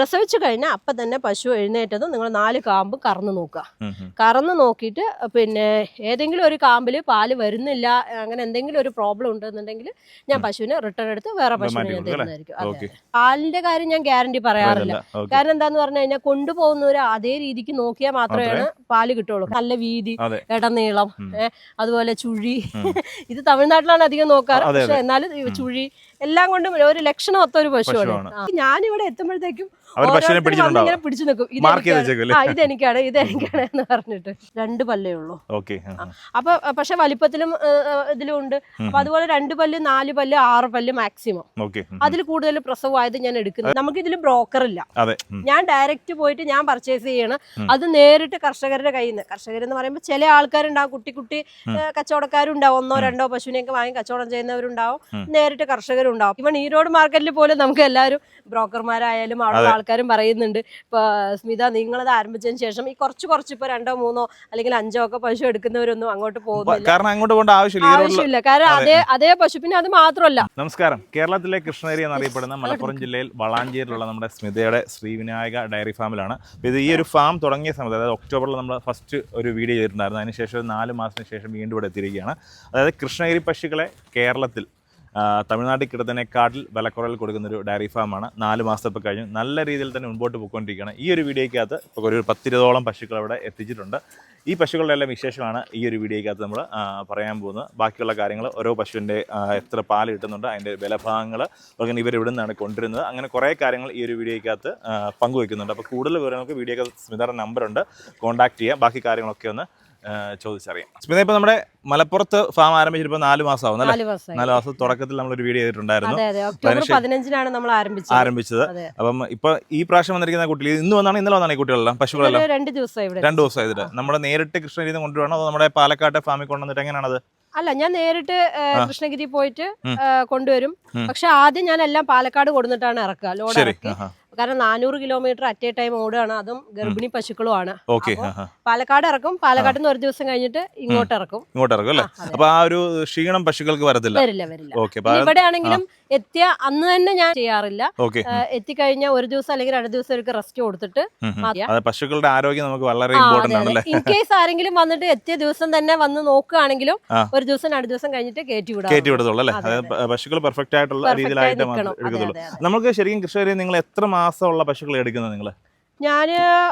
പ്രസവിച്ചു കഴിഞ്ഞാൽ അപ്പം തന്നെ പശു എഴുന്നേറ്റത് നിങ്ങൾ നാല് കാമ്പ് കറന്ന് നോക്കുക. കറന്ന് നോക്കിയിട്ട് പിന്നെ ഏതെങ്കിലും ഒരു കാമ്പിൽ പാൽ വരുന്നില്ല അങ്ങനെ എന്തെങ്കിലും ഒരു പ്രോബ്ലം ഉണ്ടെന്നുണ്ടെങ്കിൽ ഞാൻ പശുവിനെ റിട്ടേൺ എടുത്ത് വേറെ പശുവിനെ ഞാൻ തരുന്നതായിരിക്കും. അതെ. പാലിന്റെ കാര്യം ഞാൻ ഗ്യാരണ്ടി പറയാറില്ല. കാരണം എന്താന്ന് പറഞ്ഞു കഴിഞ്ഞാൽ കൊണ്ടുപോകുന്നവർ അതേ രീതിക്ക് നോക്കിയാൽ മാത്രമേ പാൽ കിട്ടുള്ളൂ നല്ല വീതി ഇടനീളം അതുപോലെ ചുഴി. ഇത് തമിഴ്നാട്ടിലാണ് അധികം നോക്കാറ്. പക്ഷെ എന്നാലും ചുഴി എല്ലാം കൊണ്ടും ഒരു ലക്ഷണം ഒത്ത ഒരു പശുവാണ്. ഞാനിവിടെ എത്തുമ്പോഴത്തേക്കും ഇങ്ങനെ പിടിച്ചു നിൽക്കും. ഇതെനിക്കാണ് ഇതെനിക്കാണ് എന്ന് പറഞ്ഞിട്ട്. രണ്ട് പല്ലേ ഉള്ളൂ. ഓക്കെ അപ്പൊ പക്ഷെ വലിപ്പത്തിലും ഇതിലും ഉണ്ട്. അപ്പൊ അതുപോലെ രണ്ട് പല്ല് നാല് പല്ല് ആറ് പല്ല് മാക്സിമം. ഓക്കെ അതിൽ കൂടുതൽ പ്രസവമായത് ഞാൻ എടുക്കുന്നത്. നമുക്ക് ഇതിൽ ബ്രോക്കർ ഇല്ല. അതെ ഞാൻ ഡയറക്റ്റ് പോയിട്ട് ഞാൻ പർച്ചേസ് ചെയ്യണം. അത് നേരിട്ട് കർഷകരുടെ കയ്യിൽ നിന്ന്. കർഷകരെന്ന് പറയുമ്പോൾ ചില ആൾക്കാരുണ്ടാവും. കുട്ടി കുട്ടി കച്ചവടക്കാരുണ്ടാവും. ഒന്നോ രണ്ടോ പശുവിനെയൊക്കെ വാങ്ങി കച്ചവടം ചെയ്യുന്നവരുണ്ടാവും. നേരിട്ട് കർഷകരുണ്ടാവും ഇവൺ റോഡ് മാർക്കറ്റിൽ പോലും നമുക്ക് എല്ലാവരും ബ്രോക്കർമാരായാലും അവിടെ ആൾക്കാരും പറയുന്നുണ്ട്. ഇപ്പൊ സ്മിത നിങ്ങളത് ആരംഭിച്ചതിന് ശേഷം ഈ കുറച്ച് കുറച്ച് ഇപ്പൊ രണ്ടോ മൂന്നോ അല്ലെങ്കിൽ അഞ്ചോ ഒക്കെ പശു എടുക്കുന്നവരൊന്നും അങ്ങോട്ട് പോകുന്നില്ല. കാരണം അങ്ങോട്ട് പോകേണ്ട ആവശ്യമില്ല. ആവശ്യമില്ല. കാരണം അതേ. അതേ പശു. പിന്നെ അത് മാത്രമല്ല. നമസ്കാരം. കേരളത്തിലെ കൃഷ്ണഗിരി എന്നറിയപ്പെടുന്ന മലപ്പുറം ജില്ലയിൽ വളാഞ്ചേരിയിലുള്ള നമ്മുടെ സ്മിതയുടെ ശ്രീവിനായക ഡയറി ഫാമിലാണ്. ഇത് ഈ ഒരു ഫാം തുടങ്ങിയ സമയത്ത് അതായത് ഒക്ടോബറിൽ നമ്മൾ ഫസ്റ്റ് ഒരു വീഡിയോ ചെയ്തിട്ടുണ്ടായിരുന്നു. അതിനുശേഷം നാല് മാസത്തിന് ശേഷം വീണ്ടും ഇവിടെ എത്തിയിരിക്കുകയാണ്. അതായത് കൃഷ്ണഗിരി പശുക്കളെ കേരളത്തിൽ തമിഴ്നാട്ടിൽ കിട്ടുന്നതിനെക്കാട്ടിൽ വിലക്കുറവിൽ കൊടുക്കുന്ന ഒരു ഡയറി ഫാമാണ്. നാല് മാസം ഇപ്പോൾ കഴിഞ്ഞു. നല്ല രീതിയിൽ തന്നെ മുൻപോട്ട് പോയിക്കൊണ്ടിരിക്കുകയാണ്. ഈ ഒരു വീഡിയോയ്ക്കകത്ത് ഇപ്പോൾ ഒരു പത്തിരുപതോളം പശുക്കൾ അവിടെ എത്തിച്ചിട്ടുണ്ട്. ഈ പശുക്കളുടെ എല്ലാം വിശേഷമാണ് ഈ ഒരു വീഡിയോയ്ക്കകത്ത് നമ്മൾ പറയാൻ പോകുന്നത്. ബാക്കിയുള്ള കാര്യങ്ങൾ ഓരോ പശുവിന്റെ എത്ര പാൽ കിട്ടുന്നുണ്ട് അതിന്റെ വിലഭാഗങ്ങൾ അങ്ങനെ ഇവർ ഇവിടെ നിന്നാണ് കൊണ്ടുവരുന്നത്. അങ്ങനെ കുറേ കാര്യങ്ങൾ ഈ ഒരു വീഡിയോയ്ക്കകത്ത് പങ്കുവയ്ക്കുന്നുണ്ട് അപ്പോൾ കൂടുതൽ വിവരങ്ങൾക്ക് വീഡിയോയ്ക്കകത്ത് സ്മിതയുടെ നമ്പറുണ്ട് കോൺടാക്ട് ചെയ്യാം. ബാക്കി കാര്യങ്ങളൊക്കെ ഒന്ന് ചോദിച്ചറിയാം. സ്മിത ഇപ്പൊ നമ്മുടെ മലപ്പുറത്ത് ഫാം ആരംഭിച്ചിട്ട് നാല് മാസമാവും അല്ലേ? നാല് മാസം തുടക്കത്തിൽ നമ്മൾ ഒരു വീഡിയോ ചെയ്തിട്ടുണ്ടായിരുന്നു. അതെ അതെ. ഒക്ടോബർ അതിനുശേഷം- പതിനഞ്ചിനാണ് നമ്മൾ ആരംഭിച്ചത്. അപ്പം ഇപ്പൊ ഈ പ്രാവശ്യം വന്നിരിക്കുന്ന കുട്ടികൾ ഇന്ന് വന്നാണ് ഇന്നലെ വന്നാണ് ഈ കുട്ടികളെല്ലാം? പശുക്കളെല്ലാം? രണ്ട് ദിവസം രണ്ട് രണ്ടു ദിവസം ആയിട്ട് നമ്മുടെ നേരിട്ട് കൃഷ്ണഗിരി കൊണ്ടുവരണോ അതോ നമ്മുടെ പാലക്കാട്ടെ ഫാമിൽ കൊണ്ടുവന്നിട്ട് എങ്ങനെയാണത്? അല്ല ഞാൻ നേരിട്ട് കൃഷ്ണഗിരി പോയിട്ട് കൊണ്ടുവരും. പക്ഷെ ആദ്യം ഞാൻ എല്ലാം പാലക്കാട് കൊടുത്തിട്ടാണ് ഇറക്കുക ലോഡ് ഇറക്കി. കാരണം നാനൂറ് കിലോമീറ്റർ അറ്റ് എ ടൈം ഓടുകയാണ്. അതും ഗർഭിണി പശുക്കളുമാണ്. ഓക്കെ പാലക്കാട് ഇറക്കും. പാലക്കാട് നിന്ന് ഒരു ദിവസം കഴിഞ്ഞിട്ട് ഇങ്ങോട്ട് ഇറക്കും. ഇങ്ങോട്ട് ഇറക്കും അല്ലേ? അപ്പൊ ആ ഒരു ക്ഷീണം പശുക്കൾക്ക് വരത്തില്ല. വരില്ല വരില്ല. ഇവിടെ ആണെങ്കിലും എത്തിയ അന്ന് തന്നെ ഞാൻ ചെയ്യാറില്ല. എത്തിക്കഴിഞ്ഞ എത്തിക്കഴിഞ്ഞാൽ ഒരു ദിവസം അല്ലെങ്കിൽ രണ്ട് ദിവസം അവർക്ക് റെസ്റ്റ് കൊടുത്തിട്ട്. പശുക്കളുടെ ആരോഗ്യം നമുക്ക് വളരെ ഇമ്പോർട്ടന്റ് ആണ് ഇൻ കേസ് ആരെങ്കിലും വന്നിട്ട് എത്തിയ ദിവസം തന്നെ വന്ന് നോക്കുകയാണെങ്കിലും ഒരു ദിവസം രണ്ടു ദിവസം കഴിഞ്ഞിട്ട് കയറ്റി വിടാം കയറ്റി വിടത്തുള്ളൂ അല്ലേ? പശുക്കൾ പെർഫെക്റ്റ് ആയിട്ടുള്ള രീതിയിലായിട്ട് എടുക്കത്തുള്ളൂ. നമുക്ക് ശരിക്കും കൃഷി നിങ്ങൾ എത്ര മാസമുള്ള പശുക്കൾ എടുക്കുന്നത് നിങ്ങൾ ഞാൻ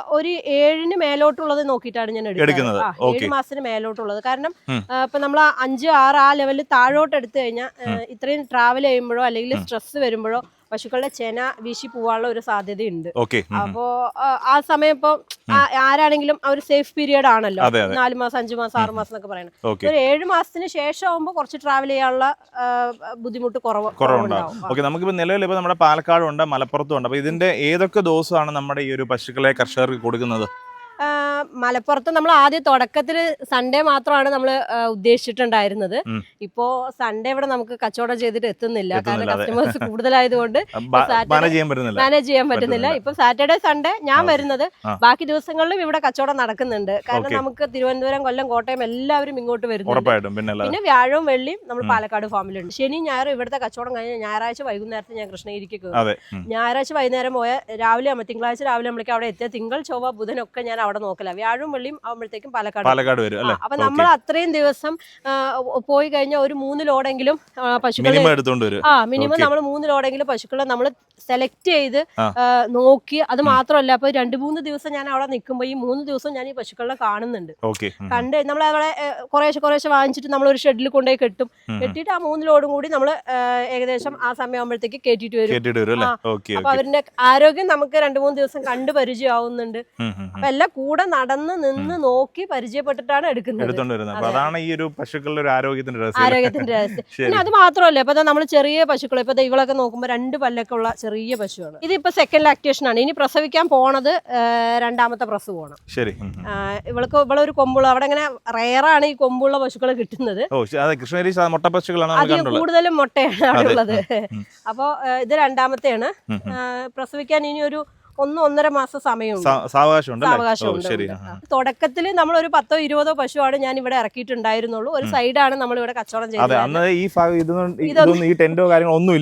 ഒരു ഏഴിന് മേലോട്ടുള്ളത് നോക്കിയിട്ടാണ് ഞാൻ എടുക്കുന്നത്. ഏഴ് മാസത്തിന് മേലോട്ടുള്ളത്. കാരണം. ഇപ്പൊ നമ്മൾ അഞ്ച് ആറ് ആ ലെവലിൽ താഴോട്ട് എടുത്തു കഴിഞ്ഞാൽ ഇത്രയും ട്രാവൽ ചെയ്യുമ്പോഴോ അല്ലെങ്കിൽ സ്ട്രെസ് വരുമ്പോഴോ പശുക്കളുടെ ചെന വീശി പോവാനുള്ള ഒരു സാധ്യതയുണ്ട്. അപ്പോ ആ, സമയം ഇപ്പൊ ആരാണെങ്കിലും ആ ഒരു സേഫ് പീരിയഡ് ആണല്ലോ. നാല് മാസം അഞ്ചു മാസം ആറ് മാസം എന്നൊക്കെ പറയുന്നത് ഒരു ഏഴ് മാസത്തിന് ശേഷം ആകുമ്പോൾ കുറച്ച് ട്രാവൽ ചെയ്യാനുള്ള ബുദ്ധിമുട്ട് കുറവ് കുറവുണ്ടാവും. ഓക്കെ നമുക്കിപ്പോൾ നിലവിൽ ഇപ്പോൾ നമ്മുടെ പാലക്കാടും ഉണ്ട് മലപ്പുറത്തും ഉണ്ട് അപ്പോൾ ഇതിന്റെ ഏതൊക്കെ ദിവസമാണ് നമ്മുടെ ഈ ഒരു പശുക്കളെ കർഷകർക്ക് കൊടുക്കുന്നത്? മലപ്പുറത്ത് നമ്മൾ ആദ്യം തുടക്കത്തിൽ സൺഡേ മാത്രമാണ് നമ്മൾ ഉദ്ദേശിച്ചിട്ടുണ്ടായിരുന്നത്. ഇപ്പോ സൺഡേ ഇവിടെ നമുക്ക് കച്ചവടം ചെയ്തിട്ട് എത്തുന്നില്ല. കാരണം കസ്റ്റമേഴ്സ് കൂടുതലായതുകൊണ്ട് മാനേജ് ചെയ്യാൻ പറ്റുന്നില്ല. മാനേജ് ചെയ്യാൻ പറ്റുന്നില്ല. ഇപ്പൊ സാറ്റർഡേ സൺഡേ ഞാൻ വരുന്നത് ബാക്കി ദിവസങ്ങളിലും ഇവിടെ കച്ചവടം നടക്കുന്നുണ്ട്. കാരണം നമുക്ക് തിരുവനന്തപുരം കൊല്ലം കോട്ടയം എല്ലാവരും ഇങ്ങോട്ട് വരുന്നുണ്ട്. പിന്നെ വ്യാഴവും വെള്ളിയും നമ്മൾ പാലക്കാട് ഫാമിലുണ്ട്. ശനി ഞായറും ഇവിടുത്തെ കച്ചവടം കഴിഞ്ഞാൽ ഞായറാഴ്ച വൈകുന്നേരത്ത് ഞാൻ കൃഷ്ണഗിരിക്ക്. ഞായറാഴ്ച വൈകുന്നേരം പോയ രാവിലെ തിങ്കളാഴ്ച രാവിലെ നമ്മളേക്ക് അവിടെ എത്തിയ തിങ്കൾ ചൊവ്വ ബുധനൊക്കെ ഞാൻ അവിടെ നോക്കില്ല വ്യാഴവും വെള്ളിയും ആവുമ്പോഴത്തേക്കും പാലക്കാട് പാലക്കാട് വരും അല്ലേ? അപ്പൊ നമ്മൾ അത്രയും ദിവസം പോയി കഴിഞ്ഞാൽ ഒരു മൂന്ന് ലോഡെങ്കിലും പശുക്കളെ ആ മിനിമം നമ്മൾ മൂന്ന് ലോഡെങ്കിലും പശുക്കളെ നമ്മൾ സെലക്ട് ചെയ്ത് നോക്കി. അത് മാത്രമല്ല അപ്പൊ രണ്ട് മൂന്ന് ദിവസം ഞാൻ അവിടെ നിൽക്കുമ്പോൾ ഈ മൂന്ന് ദിവസം ഞാൻ ഈ പശുക്കളെ കാണുന്നുണ്ട്. കണ്ട് നമ്മൾ അവിടെ കുറേശ്ശെ കുറേശ്ശെ വാങ്ങിച്ചിട്ട് നമ്മൾ ഒരു ഷെഡിൽ കൊണ്ടുപോയി കെട്ടും. കെട്ടിയിട്ട് ആ മൂന്ന് ലോഡും കൂടി നമ്മൾ ഏകദേശം ആ സമയമാകുമ്പോഴത്തേക്ക് ആകുമ്പോഴത്തേക്ക് കേട്ടിട്ട് വരും അപ്പൊ അവരുടെ ആരോഗ്യം നമുക്ക് രണ്ട് മൂന്ന് ദിവസം കണ്ട് പരിചയമാവുന്നുണ്ട്. അപ്പൊ എല്ലാം കൂടെ നടന്ന് നിന്ന് നോക്കി പരിചയപ്പെട്ടിട്ടാണ് എടുക്കുന്നത്. അതാണ് ഈ ഒരു പശുക്കളുടെ ഒരു ആരോഗ്യത്തിന്റെ രഹസ്യം. ആരോഗ്യത്തിന്റെ രഹസ്യം. പിന്നെ അത് മാത്രമല്ല ഇപ്പൊ നമ്മൾ ചെറിയ പശുക്കൾ ഇപ്പൊ ഇവളൊക്കെ നോക്കുമ്പോൾ രണ്ട് പല്ലൊക്കെ ഉള്ള ചെറിയ പശുവാണ്. ഇതിപ്പോ സെക്കൻഡ് ലാക്ടേഷൻ ആണ്. ഇനി പ്രസവിക്കാൻ പോണത് രണ്ടാമത്തെ പ്രസവമാണ്. ശരി. ഇവൾക്ക് ഇവളെ ഒരു കൊമ്പുള്ള അവിടെ ഇങ്ങനെ റയറാണ് ഈ കൊമ്പുള്ള പശുക്കളെ കിട്ടുന്നത്. കൃഷ്ണഗിരി മുട്ട പശുക്കളാണ് അധികം കൂടുതലും മുട്ടയാണ് അവിടെ ഉള്ളത്. അപ്പോൾ ഇത് രണ്ടാമത്തെയാണ്. പ്രസവിക്കാൻ ഇനി ഒരു ഒന്ന് ഒന്നര മാസം സമയമുണ്ട്. സാവകാശമുണ്ട്. തുടക്കത്തിൽ നമ്മൾ ഒരു പത്തോ ഇരുപതോ പശുവാണ് ഞാൻ ഇവിടെ ഇറക്കിയിട്ടുണ്ടായിരുന്നുള്ളൂ. ഒരു സൈഡാണ് നമ്മൾ ഇവിടെ കച്ചവടം ചെയ്തത്.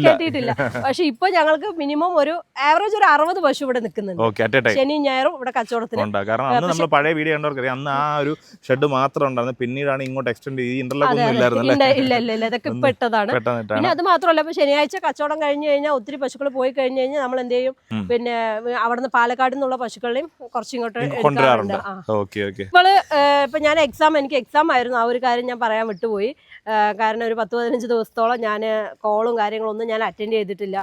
കെട്ടിയിട്ടില്ല പക്ഷെ ഇപ്പൊ ഞങ്ങൾക്ക് മിനിമം ഒരു ആവറേജ് ഒരു അറുപത് പശു ഇവിടെ നിൽക്കുന്നുണ്ട്. ശനി ഞായറും ഇവിടെ കച്ചവടത്തിന് കാരണം അന്ന് നമ്മൾ പഴയ വീഡിയോ അന്ന് ആ ഒരു ഷെഡ് മാത്രം ഉണ്ടായിരുന്നു. പിന്നീടാണ് ഇങ്ങോട്ട് എക്സ്റ്റെൻഡ് ഈ ഇന്റർലോക്ക് അതെ ഒന്നും ഇല്ലായിരുന്നു ഇല്ല ഇല്ല ഇല്ല ഇല്ല. ഇതൊക്കെ പെട്ടതാണ്. പിന്നെ അത് മാത്രമല്ല ഇപ്പൊ ശനിയാഴ്ച കച്ചവടം കഴിഞ്ഞു കഴിഞ്ഞാൽ ഒത്തിരി പശുക്കൾ പോയി കഴിഞ്ഞു കഴിഞ്ഞാൽ നമ്മൾ എന്ത് ചെയ്യും പിന്നെ അവിടുന്ന് പാലക്കാട് നിന്നുള്ള പശുക്കളെയും കുറച്ചിങ്ങോട്ട് കൊണ്ടുവരാറുണ്ട് എടുക്കാറുണ്ട്. ആ. ഓക്കെ ഇപ്പൊ ഞാൻ എക്സാം എനിക്ക് എക്സാം ആയിരുന്നു. ആ ഒരു കാര്യം ഞാൻ പറയാൻ വിട്ടുപോയി. കാരണം ഒരു പത്ത് പതിനഞ്ച് ദിവസത്തോളം ഞാൻ കോളും കാര്യങ്ങളൊന്നും ഞാൻ അറ്റൻഡ് ചെയ്തിട്ടില്ല.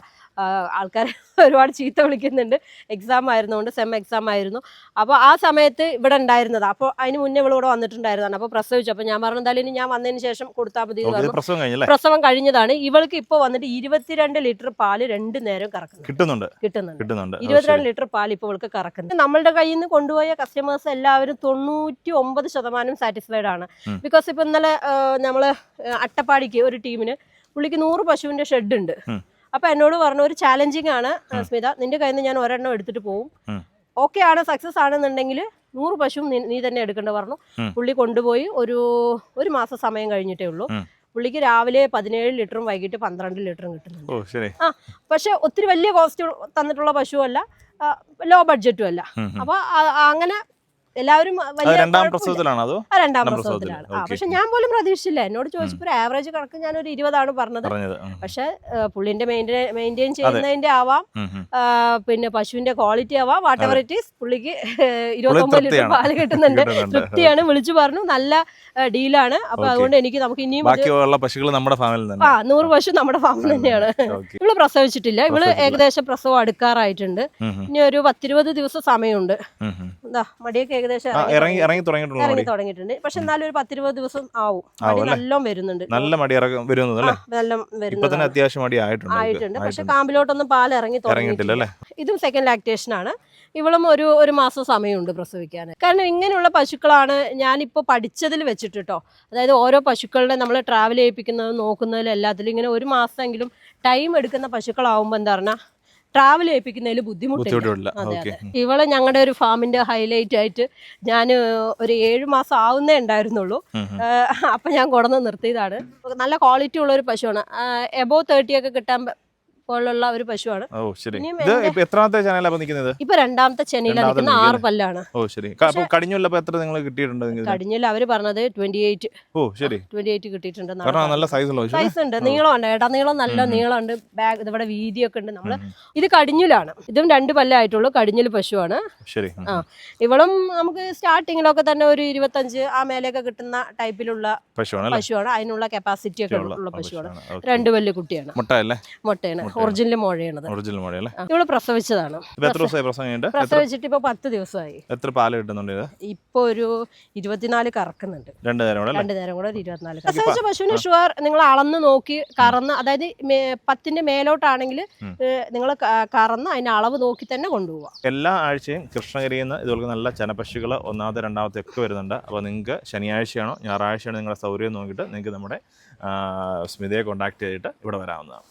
ആൾക്കാർ ഒരുപാട് ചീത്ത വിളിക്കുന്നുണ്ട്. എക്സാം ആയിരുന്നുകൊണ്ട് സെം എക്സാം ആയിരുന്നു. അപ്പോൾ ആ സമയത്ത് ഇവിടെ ഉണ്ടായിരുന്നത്. അപ്പോൾ അതിന് മുന്നേ ഇവിടെ വന്നിട്ടുണ്ടായിരുന്നതാണ്. അപ്പോൾ പ്രസവിച്ചു അപ്പോൾ ഞാൻ പറഞ്ഞു എന്തായാലും ഇനി ഞാൻ വന്നതിന് ശേഷം കൊടുത്താൽ മതി പ്രസവം കഴിഞ്ഞതാണ്. ഇവൾക്ക് ഇപ്പോൾ വന്നിട്ട് ഇരുപത്തിരണ്ട് ലിറ്റർ പാൽ രണ്ട് നേരം കറക്കുന്നു കിട്ടുന്നുണ്ട്. കിട്ടുന്നുണ്ട്. ഇരുപത്തിരണ്ട്. ലിറ്റർ പാൽ ഇപ്പോൾ ഇവൾക്ക് കറക്കുന്നു നമ്മളുടെ കയ്യിൽ നിന്ന് കൊണ്ടുപോയ കസ്റ്റമേഴ്സ് എല്ലാവരും തൊണ്ണൂറ്റി ഒമ്പത് ശതമാനം സാറ്റിസ്ഫൈഡ് ആണ്. ബിക്കോസ് ഇപ്പം ഇന്നലെ നമ്മൾ അട്ടപ്പാടിക്ക് ഒരു ടീമിന് പുള്ളിക്ക് നൂറ് പശുവിന്റെ ഷെഡ് ഉണ്ട്. അപ്പൊ എന്നോട് പറഞ്ഞു ഒരു ചാലഞ്ചിങ് ആണ് സ്മിത നിന്റെ കയ്യിൽ നിന്ന് ഞാൻ ഒരെണ്ണം എടുത്തിട്ട് പോകും. ഓക്കെ ആണ് സക്സസ് ആണെന്നുണ്ടെങ്കിൽ നൂറ് പശുവും നീ- തന്നെ എടുക്കേണ്ട പറഞ്ഞു. പുള്ളി കൊണ്ടുപോയി ഒരു ഒരു മാസം സമയം കഴിഞ്ഞിട്ടേ ഉള്ളൂ. പുള്ളിക്ക് രാവിലെ പതിനേഴ് ലിറ്ററും വൈകിട്ട് പന്ത്രണ്ട് ലിറ്ററും കിട്ടുന്നുണ്ട് ആ പക്ഷെ ഒത്തിരി വലിയ കോസ്റ്റ് തന്നിട്ടുള്ള പശുവല്ല ലോ ബഡ്ജറ്റും അല്ല. അപ്പൊ അങ്ങനെ എല്ലാവരും വലിയ രണ്ടാം. അതോ? പ്രസവത്തിലാണ്. ആ പക്ഷെ ഞാൻ പോലും പ്രതീക്ഷിച്ചില്ല. എന്നോട് ചോദിച്ചപ്പോൾ ഒരു ആവറേജ് കണക്ക് ഞാൻ ഒരു ഇരുപതാണ് പറഞ്ഞത്. പക്ഷെ പുള്ളിന്റെ മെയിന്റെയിൻ ചെയ്യുന്നതിന്റെ ആവാം. പിന്നെ പശുവിന്റെ ക്വാളിറ്റി ആവാം. വാട്ട് എവർ ഇറ്റ് ഈസ് പുള്ളിക്ക് ഇരുപത്തൊമ്പത് ലിറ്റർ പാൽ കിട്ടുന്നുണ്ട്. തൃപ്തിയാണ്. വിളിച്ചു പറഞ്ഞു. നല്ല ഡീലാണ് അപ്പൊ. അതുകൊണ്ട് എനിക്ക് നമുക്ക് ഇനിയും ഒരു- ബാക്കിയുള്ള പശുക്കൾ നമ്മുടെ ഫാമിലിൽ ആ നൂറ് പശു നമ്മുടെ ഫാമിൽ തന്നെയാണ്. ഇവൾ പ്രസവിച്ചിട്ടില്ല. ഇവൾ ഏകദേശം പ്രസവം അടുക്കാറായിട്ടുണ്ട്. ഇനി ഒരു പത്തിരുപത് ദിവസം സമയമുണ്ട്. എന്താ മടിയൊക്കെ ഏകദേശം ഇറങ്ങി ഇറങ്ങി ഇറങ്ങി തുടങ്ങിയിട്ടുള്ള ഇറങ്ങി തുടങ്ങിയിട്ടുണ്ട്. പക്ഷെ എന്നാലും ഒരു പത്തിരുപത് ദിവസം ആവും. നല്ലോണം വരുന്നുണ്ട്. നല്ല മടി ഇറങ്ങി വരുന്നത് അല്ലേ? നല്ലോം വരുന്നുണ്ട്. അത്യാവശ്യം മടി ആയിട്ടുണ്ട് ആയിട്ടുണ്ട്. പക്ഷെ. കാമ്പിലോട്ടൊന്നും പാൽ ഇറങ്ങി തുടങ്ങിയിട്ടില്ല. അല്ലേ? ഇതും സെക്കൻഡ് ലാക്ടേഷൻ ആണ്. ഇവളും ഒരു ഒരു മാസം സമയമുണ്ട് പ്രസവിക്കാൻ. കാരണം ഇങ്ങനെയുള്ള പശുക്കളാണ് ഞാനിപ്പോൾ പഠിച്ചതിൽ വെച്ചിട്ട് കേട്ടോ അതായത് ഓരോ പശുക്കളുടെ നമ്മൾ ട്രാവൽ ചെയ്യിപ്പിക്കുന്നതും നോക്കുന്നതിലും എല്ലാത്തിലും ഇങ്ങനെ ഒരു മാസമെങ്കിലും ടൈം എടുക്കുന്ന പശുക്കളാവുമ്പോൾ എന്താ പറഞ്ഞാൽ ട്രാവൽ ചെയ്യിപ്പിക്കുന്നതിൽ ബുദ്ധിമുട്ടില്ല. ബുദ്ധിമുട്ടില്ല. അതെ അതെ. ഇവൾ ഞങ്ങളുടെ ഒരു ഫാമിന്റെ ഹൈലൈറ്റ് ആയിട്ട് ഞാൻ ഒരു ഏഴു മാസം ആവുന്നേ ഉണ്ടായിരുന്നുള്ളൂ. അപ്പൊ ഞാൻ കൊടന്ന് നിർത്തിയതാണ്. നല്ല ക്വാളിറ്റി ഉള്ള ഒരു പശുവാണ്. എബോ തേർട്ടി ഒക്കെ കിട്ടാൻ പോലുള്ള ഒരു പശുവാണ്. ഓ ശരി. ഇത് ഇപ്പൊ എത്രാമത്തെ ചെനയിലാ നിൽക്കുന്നത്? ഇപ്പൊ രണ്ടാമത്തെ ചെനയിലാണ് നിൽക്കുന്ന ആറ് പല്ലാണ്. ഓ ശരി. അപ്പൊ കടിഞ്ഞുള്ളപ്പോ എത്ര നിങ്ങൾ കിട്ടിയിട്ടുണ്ട് കടിഞ്ഞില്ല അവർ പറഞ്ഞത് ട്വന്റി എയ്റ്റ് ഓ ശരി. ട്വന്റി എയ്റ്റ് കിട്ടിയിട്ടുണ്ട് നല്ല സൈസ് ഉള്ള സൈസ് ഉണ്ട്. നീളമുണ്ട് നീളം നല്ല നീളമുണ്ട്. ബാഗ് ഇവിടെ വീതിയൊക്കെ ഉണ്ട്. നമ്മൾ ഇത് കടിഞ്ഞുലാണ്. ഇതും രണ്ട് പല്ലായിട്ടുള്ളൂ കടിഞ്ഞിൽ പശുവാണ്. ശരി. ആ ഇവളും നമുക്ക് സ്റ്റാർട്ടിങ്ങിലൊക്കെ തന്നെ ഒരു ഇരുപത്തഞ്ച് ആ മേലെയൊക്കെ കിട്ടുന്ന ടൈപ്പിലുള്ള പശുവാണ് അതിനുള്ള കപ്പാസിറ്റി ഒക്കെ ഉള്ള പശുവാണ്. രണ്ട് പല്ല് കുട്ടിയാണ്. മുട്ടയല്ലേ? മുട്ടയാണ്. ഒറിജിനൽ മുഴയാണത്. ഒറിജിനൽ മുഴയല്ലേ? ഇവൾ പ്രസവിച്ചതാണ്. എത്ര ദിവസമായി പ്രസവം കഴിഞ്ഞിട്ട്? പ്രസവിച്ചിട്ട് ഇപ്പൊ പത്ത് ദിവസമായി. എത്ര പാൽ കിട്ടുന്നുണ്ട് ഇത്? ഇപ്പൊ ഒരു ഇരുപത്തിനാല് കറക്കുന്നുണ്ട്. രണ്ട് നേരം കൂടെ രണ്ട് നേരം കൂടെ ഒരു ഇരുപത്തിനാല് പ്രസവിച്ച പശുവിന് ഷുവർ നിങ്ങൾ അളന്ന് നോക്കി കറന്ന് അതായത് പത്തിന്റെ മേലോട്ടാണെങ്കിൽ നിങ്ങൾ കറന്ന് അതിന്റെ അളവ് നോക്കി തന്നെ കൊണ്ടുപോവാം. എല്ലാ ആഴ്ചയും കൃഷ്ണഗിരിയിൽ നിന്ന് ഇതുപോലെ നല്ല ചനപശുകൾ ഒന്നാമത്തെ രണ്ടാമത്തെ ഒക്കെ വരുന്നുണ്ട്. അപ്പോൾ നിങ്ങൾക്ക് ശനിയാഴ്ചയാണോ ഞായറാഴ്ചയാണോ നിങ്ങളുടെ സൗകര്യം നോക്കിയിട്ട് നിങ്ങൾക്ക് നമ്മുടെ സ്മിതയെ കോൺടാക്ട് ചെയ്തിട്ട് ഇവിടെ വരാവുന്നതാണ്.